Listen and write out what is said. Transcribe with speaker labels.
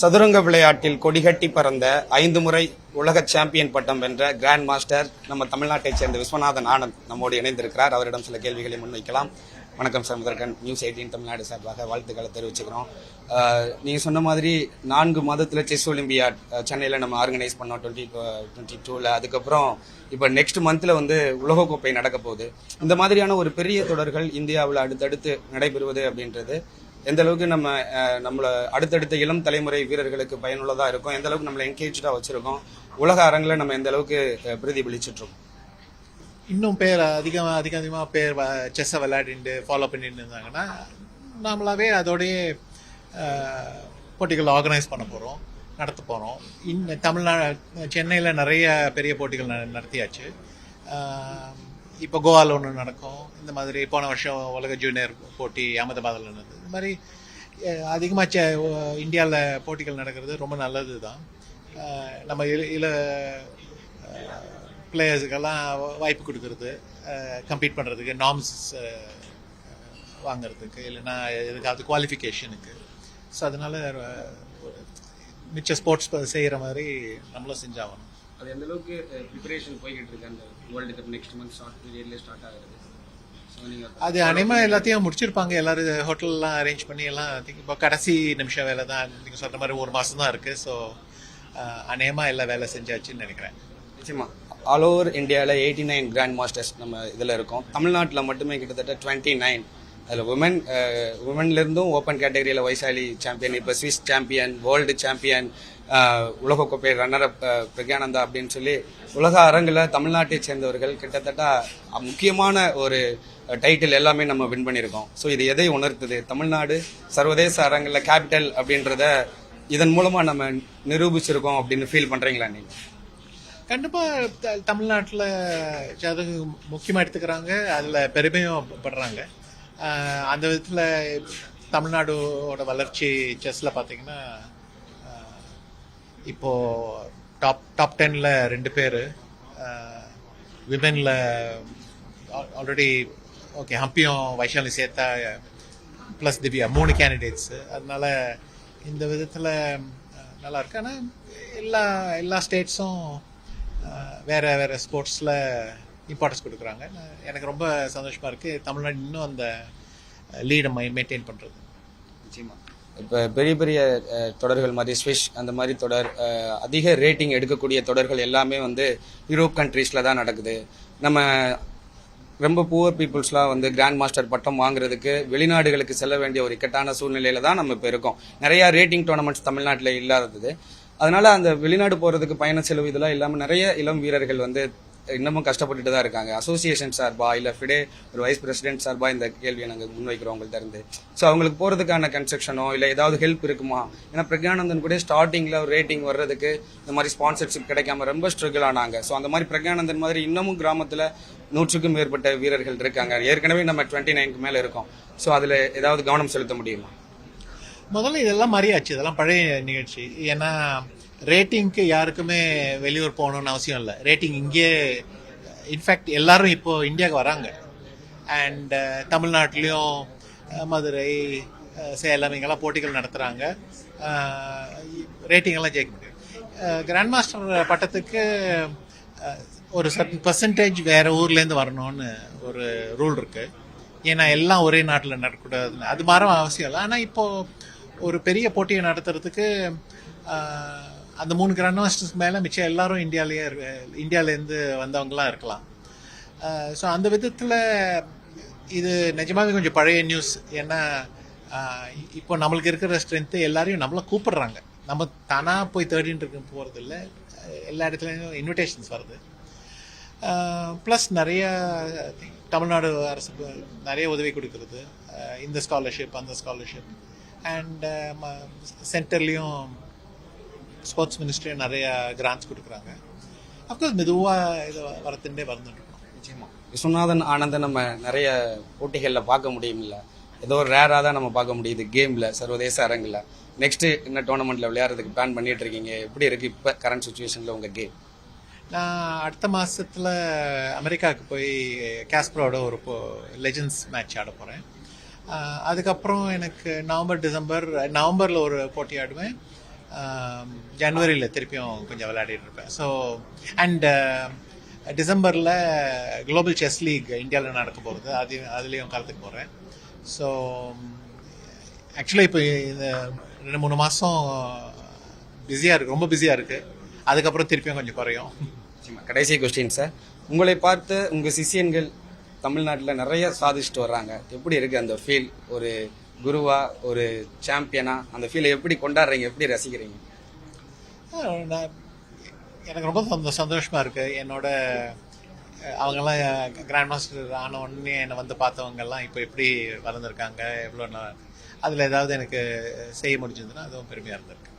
Speaker 1: சதுரங்க விளையாட்டில் கொடிகட்டி பறந்த ஐந்து முறை உலக சாம்பியன் பட்டம் வென்ற கிராண்ட் மாஸ்டர் நம்ம தமிழ்நாட்டைச் சேர்ந்த விஸ்வநாதன் ஆனந்த் நம்மோடு இணைந்திருக்கிறார். அவரிடம் சில கேள்விகளை முன்வைக்கலாம். வணக்கம் சார் முதற்கன் நியூஸ் எயிட்டீன் தமிழ்நாடு சார்பாக வாழ்த்துக்களை தெரிவிச்சுக்கிறோம். நீங்கள் சொன்ன மாதிரி நான்கு மாதத்தில் செஸ் ஒலிம்பியாட் சென்னையில் நம்ம ஆர்கனைஸ் பண்ணோம் டுவெண்ட்டி டுவெண்ட்டி டூவில் அதுக்கப்புறம் இப்போ நெக்ஸ்ட் மந்தில் வந்து உலகக்கோப்பை நடக்க போகுது. இந்த மாதிரியான ஒரு பெரிய தொடர்கள் இந்தியாவில் அடுத்தடுத்து நடைபெறுவது அப்படின்றது எந்த அளவுக்கு நம்ம நம்மளை அடுத்தடுத்த இளம் தலைமுறை வீரர்களுக்கு பயனுள்ளதாக இருக்கும்? எந்த அளவுக்கு நம்மளை என்கேஜாக வச்சுருக்கோம்? உலக அரங்கில் நம்ம எந்த அளவுக்கு பிரதிபலிச்சிட்ருக்கோம்?
Speaker 2: இன்னும் பேர் அதிகம் அதிக அதிகமாக பேர் செஸ்ஸை விளையாடிட்டு ஃபாலோ பண்ணிட்டு இருந்தாங்கன்னா நம்மளாவே அதோடய போட்டிகள் ஆர்கனைஸ் பண்ண போகிறோம் நடத்த போகிறோம் இந்த தமிழ்நாடு சென்னையில் நிறைய பெரிய போட்டிகள் ந- நடத்தியாச்சு. இப்போ கோவாவில் ஒன்று நடக்கும். இந்த மாதிரி போன வருஷம் உலக ஜூனியர் போட்டி அகமதாபாதில் நடந்தது. இந்த மாதிரி அதிகமாக இந்தியாவில் போட்டிகள் நடக்கிறது ரொம்ப நல்லது தான் நம்ம இல இல பிளேயர்ஸுக்கெல்லாம் வாய்ப்பு கொடுக்கறது. கம்பீட் பண்ணுறதுக்கு நார்ம்ஸ் வாங்குறதுக்கு இல்லைன்னா எதுக்காவது குவாலிஃபிகேஷனுக்கு ஸோ அதனால ஒரு மிச்ச ஸ்போர்ட்ஸ் செய்கிற மாதிரி நம்மளும் செஞ்சாகணும்.
Speaker 1: அது எந்த அளவுக்கு ப்ரிப்பரேஷன் போய்கிட்டு இருக்கு அந்த world cup next month start பீரியட்லேயே start ஆகுது.
Speaker 2: அது அநேகமாக எல்லாத்தையும் முடிச்சிருப்பாங்க. எல்லாரும் ஹோட்டல்லாம் அரேஞ்ச் பண்ணி எல்லாம் இப்போ கடைசி நிமிஷம் வேலை தான். நீங்கள் சொல்கிற மாதிரி ஒரு மாதம் தான் இருக்குது ஸோ அநேகமாக எல்லா வேலை செஞ்சாச்சுன்னு நினைக்கிறேன்.
Speaker 1: நிச்சயமா. ஆல் ஓவர் இந்தியாவில் எயிட்டி நைன் கிராண்ட் மாஸ்டர்ஸ் நம்ம இதில் இருக்கோம். தமிழ்நாட்டில் மட்டுமே கிட்டத்தட்ட டுவெண்ட்டி நைன் அதில் உமன் உமன்லேருந்தும் ஓப்பன் கேட்டகரியில் வைசாலி சாம்பியன் இப்போ ஸ்விஸ் சாம்பியன் வேர்ல்டு சாம்பியன் உலகக்கோப்பை ரன்னர் அப் பிரக்யானந்தா அப்படின்னு சொல்லி உலக அரங்கில் தமிழ்நாட்டை சேர்ந்தவர்கள் கிட்டத்தட்ட முக்கியமான ஒரு டைட்டில் எல்லாமே நம்ம வின் பண்ணியிருக்கோம். ஸோ இது எதை உணர்த்துது? தமிழ்நாடு சர்வதேச அரங்கில் கேபிட்டல் அப்படின்றத இதன் மூலமாக நம்ம நிரூபிச்சிருக்கோம் அப்படின்னு ஃபீல் பண்ணுறீங்களா நீங்கள்
Speaker 2: கண்டிப்பாக த தமிழ்நாட்டில் அது முக்கியமாக எடுத்துக்கிறாங்க. அதில் பெருமையும் படுறாங்க. அந்த விதத்தில் தமிழ்நாடோட வளர்ச்சி செஸ்ஸில் பார்த்தீங்கன்னா இப்போ டாப் டாப் டென்னில் ரெண்டு பேர் விமெனில் ஆல்ரெடி ஓகே ஹம்பியும் வைஷாலி சேர்த்தா ப்ளஸ் திவ்யா மூணு கேண்டிடேட்ஸு அதனால இந்த விதத்தில் நல்லா இருக்கு. ஆனால் எல்லா எல்லா ஸ்டேட்ஸும் வேற வேற ஸ்போர்ட்ஸில் இம்பார்ட்டன்ஸ் கொடுக்குறாங்க. எனக்கு ரொம்ப சந்தோஷமாக இருக்குது தமிழ்நாடு இன்னும் அந்த லீடை மெயின்டைன் பண்ணுறது
Speaker 1: நிச்சயமாக இப்போ பெரிய பெரிய தொடர்கள் மாதிரி ஸ்விஷ் அந்த மாதிரி தொடர் அதிக ரேட்டிங் எடுக்கக்கூடிய தொடர்கள் எல்லாமே வந்து யூரோப் கண்ட்ரீஸில் தான் நடக்குது. நம்ம ரொம்ப புவர் பீப்புள்ஸ்லாம் வந்து கிராண்ட் மாஸ்டர் பட்டம் வாங்குறதுக்கு வெளிநாடுகளுக்கு செல்ல வேண்டிய ஒரு இக்கட்டான சூழ்நிலையில தான் நம்ம இப்போ இருக்கோம். நிறையா ரேட்டிங் டோர்னமெண்ட்ஸ் தமிழ்நாட்டில் இல்லாதது. அதனால அந்த வெளிநாடு போகிறதுக்கு பயண செலவு இதெல்லாம் இல்லாமல் நிறைய இளம் வீரர்கள் வந்து இன்னமும் கஷ்டப்பட்டுட்டு தான் இருக்காங்க. அசோசியேஷன் சார்பா இல்லை ஃபிடே ஒரு வைஸ் பிரசிடென்ட் சார்பா இந்த கேள்வியை நாங்கள் முன்வைக்கிறோம் உங்கள்ட்ட இருந்து. ஸோ அவங்களுக்கு போகிறதுக்கான கன்ஸ்ட்ரக்ஷனோ இல்லை ஏதாவது ஹெல்ப் இருக்குமா? ஏன்னா பிரக்யானந்தன் கூட ஸ்டார்டிங்கில் ஒரு ரேட்டிங் வர்றதுக்கு இந்த மாதிரி ஸ்பான்சர்ஷிப் கிடைக்காம ரொம்ப ஸ்ட்ரகிள் ஆனாங்க. ஸோ அந்த மாதிரி பிரக்யானந்தன் மாதிரி இன்னமும் கிராமத்தில் நூற்றுக்கும் மேற்பட்ட வீரர்கள் இருக்காங்க. ஏற்கனவே நம்ம டுவெண்ட்டி நைனுக்கு மேலே இருக்கோம். ஸோ அதில் ஏதாவது கவனம் செலுத்த முடியுமா?
Speaker 2: முதல்ல இதெல்லாம் மாறியாச்சு. இதெல்லாம் பழைய நிகழ்ச்சி. ஏன்னா ரேட்டிங்க்கு யாருக்குமே வெளியூர் போகணும்னு அவசியம் இல்லை. ரேட்டிங் இங்கே இன்ஃபேக்ட் எல்லாரும் இப்போ இந்தியாவுக்கு வராங்க. அண்ட் uh, தமிழ்நாட்டிலையும் uh, மதுரை uh, சேலம் இங்கெல்லாம் போட்டிகள் நடத்துகிறாங்க ரேட்டிங் எல்லாம் ஜெயிக்க முடியும். கிராண்ட் மாஸ்டர் பட்டத்துக்கு ஒரு சர்டன் பர்சன்டேஜ் வேறு ஊர்லேருந்து வரணும்னு ஒரு ரூல் இருக்குது ஏன்னா எல்லாம் ஒரே நாட்டில் நடக்கக்கூடாதுன்னு அது மாற அவசியம் இல்லை. ஆனால் இப்போது ஒரு பெரிய போட்டியை நடத்துறதுக்கு அந்த மூணு கிராண்ட் மாஸ்டர்ஸ் மேலே மிச்சம் எல்லாரும் இந்தியாவிலேயே இந்தியாவிலேருந்து வந்தவங்களாம் இருக்கலாம். ஸோ அந்த விதத்தில் இது நிஜமாவே கொஞ்சம் பழைய நியூஸ் ஏன்னா இப்போ நம்மளுக்கு இருக்கிற ஸ்ட்ரென்த்து எல்லாரையும் நம்மளை கூப்பிடுறாங்க. நம்ம தானாக போய் தேடின்னு இருக்க போகிறது இல்லை எல்லா இடத்துலையும் இன்விடேஷன்ஸ் வருது. ப்ளஸ் நிறைய தமிழ்நாடு அரசு நிறைய உதவி கொடுக்கறது. இந்த ஸ்காலர்ஷிப் அந்த ஸ்காலர்ஷிப் அண்ட் சென்டர்லேயும் ஸ்போர்ட்ஸ் மினிஸ்ட்ரியும் நிறைய கிராண்ட்ஸ் கொடுக்குறாங்க. அப்கோர்ஸ் மெதுவாக இது வரத்துட்டே வந்துட்டு இருக்கோம்
Speaker 1: நிச்சயமா. விஸ்வநாதன் ஆனந்த நம்ம நிறைய போட்டிகள்ல பார்க்க முடியுமில்ல ஏதோ ஒரு ரேராக தான் நம்ம பார்க்க முடியுது கேம்ல சர்வதேச அரங்கில். நெக்ஸ்ட் என்ன டோர்னமெண்ட்ல விளையாடுறதுக்கு பிளான் பண்ணிட்டு இருக்கீங்க எப்படி இருக்கு இப்போ கரண்ட் சுச்சுவேஷன்ல உங்க கேம்
Speaker 2: நான் அடுத்த மாசத்துல அமெரிக்காவுக்கு போய் கேஸ்ப்ரோட ஒரு லெஜண்ட்ஸ் மேட்ச் ஆட போகிறேன் அதுக்கப்புறம் எனக்கு நவம்பர் டிசம்பர் நவம்பரில் ஒரு போட்டி ஆடுவேன். ஜனவரியில் திருப்பியும் கொஞ்சம் விளையாடிட்டு இருப்பேன். ஸோ அண்ட் டிசம்பரில் குளோபல் செஸ் லீக் இந்தியாவில் நடக்க போகிறது அது அதுலேயும் கலந்துக்கு போகிறேன் ஸோ ஆக்சுவலாக இப்போ இந்த ரெண்டு மூணு மாதம் பிஸியாக இருக்குது ரொம்ப பிஸியாக இருக்குது அதுக்கப்புறம் திருப்பியும் கொஞ்சம் குறையும்.
Speaker 1: கடைசி கொஸ்டின் சார் உங்களை பார்த்து உங்கள் சிஷியன்கள் தமிழ்நாட்டில் நிறைய சாதிச்சுட்டு வர்றாங்க. எப்படி இருக்குது அந்த ஃபீல் ஒரு குருவா ஒரு சாம்பியனா? அந்த ஃபீலை எப்படி கொண்டாடுறீங்க? எப்படி ரசிக்கிறீங்க?
Speaker 2: நான் எனக்கு ரொம்ப சந்தோ சந்தோஷமாக இருக்குது என்னோட அவங்கெல்லாம் கிராண்ட் மாஸ்டர் ஆன உடனே என்னை வந்து பார்த்தவங்கெல்லாம் இப்போ எப்படி வளர்ந்துருக்காங்க எவ்வளோ அதில் ஏதாவது எனக்கு செய்ய முடிஞ்சதுன்னா அதுவும் பெருமையாக இருந்திருக்கு.